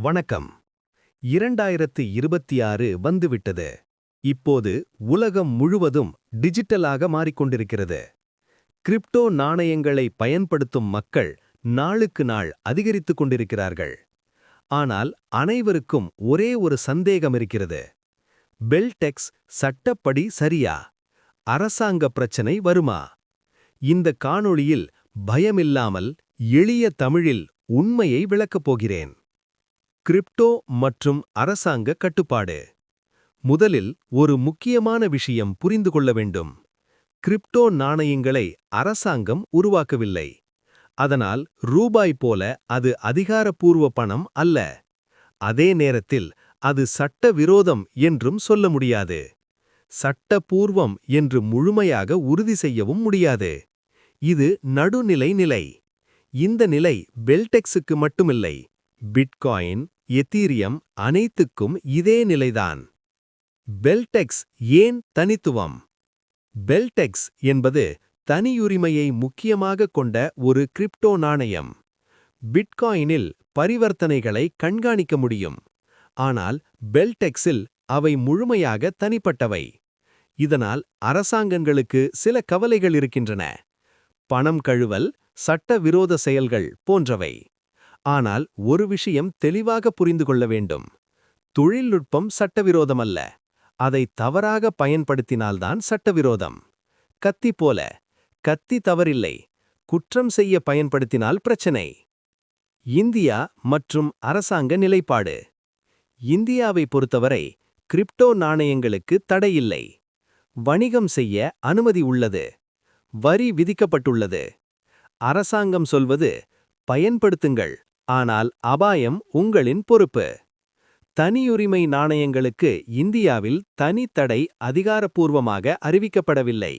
வணக்கம். இரண்டாயிரத்து இருபத்தி ஆறு வந்துவிட்டது. இப்போது உலகம் முழுவதும் டிஜிட்டலாக மாறிக்கொண்டிருக்கிறது. கிரிப்டோ நாணயங்களை பயன்படுத்தும் மக்கள் நாளுக்கு நாள் அதிகரித்துக் கொண்டிருக்கிறார்கள். ஆனால் அனைவருக்கும் ஒரே ஒரு சந்தேகம் இருக்கிறது. பெல்டெக்ஸ் சட்டப்படி சரியா? அரசாங்க பிரச்சனை வருமா? இந்த காணொளியில் பயமில்லாமல் எளிய தமிழில் உண்மையை விளக்கப் போகிறேன். கிரிப்டோ மற்றும் அரசாங்க கட்டுப்பாடு. முதலில் ஒரு முக்கியமான விஷயம் புரிந்து கொள்ள வேண்டும். கிரிப்டோ நாணயங்களை அரசாங்கம் உருவாக்கவில்லை. அதனால் ரூபாய் போல அது அதிகாரப்பூர்வ பணம் அல்ல. அதே நேரத்தில் அது சட்ட விரோதம் என்றும் சொல்ல முடியாது. சட்டபூர்வம் என்று முழுமையாக உறுதி செய்யவும் முடியாது. இது நடுநிலை நிலை. இந்த நிலை பெல்டெக்ஸுக்கு மட்டுமில்லை. பிட்காயின் எத்தீரியம் அனைத்துக்கும் இதே நிலைதான். பெல்டெக்ஸ் ஏன் தனித்துவம்? பெல்டெக்ஸ் என்பது தனியுரிமையை முக்கியமாக கொண்ட ஒரு கிரிப்டோ நாணயம். பிட்காயினில் பரிவர்த்தனைகளை கண்காணிக்க முடியும். ஆனால் பெல்டெக்ஸில் அவை முழுமையாக தனிப்பட்டவை. இதனால் அரசாங்கங்களுக்கு சில கவலைகள் இருக்கின்றன. பணம் கழுவல் சட்டவிரோத செயல்கள் போன்றவை. ஆனால் ஒரு விஷயம் தெளிவாக புரிந்து கொள்ள வேண்டும். தொழில்நுட்பம் சட்டவிரோதமல்ல. அதை தவறாக பயன்படுத்தினால்தான் சட்டவிரோதம். கத்தி போல. கத்தி தவறில்லை. குற்றம் செய்ய பயன்படுத்தினால் பிரச்சனை. இந்தியா மற்றும் அரசாங்க நிலைப்பாடு. இந்தியாவை பொறுத்தவரை கிரிப்டோ நாணயங்களுக்கு தடையில்லை வணிகம் செய்ய அனுமதி உள்ளது. வரி விதிக்கப்பட்டுள்ளது. அரசாங்கம் சொல்வது பயன்படுத்துங்கள். ஆனால் அபாயம் உங்களின் பொறுப்பு. தனியுரிமை நாணயங்களுக்கு இந்தியாவில் தனித்தடை தடை அதிகாரப்பூர்வமாக அறிவிக்கப்படவில்லை.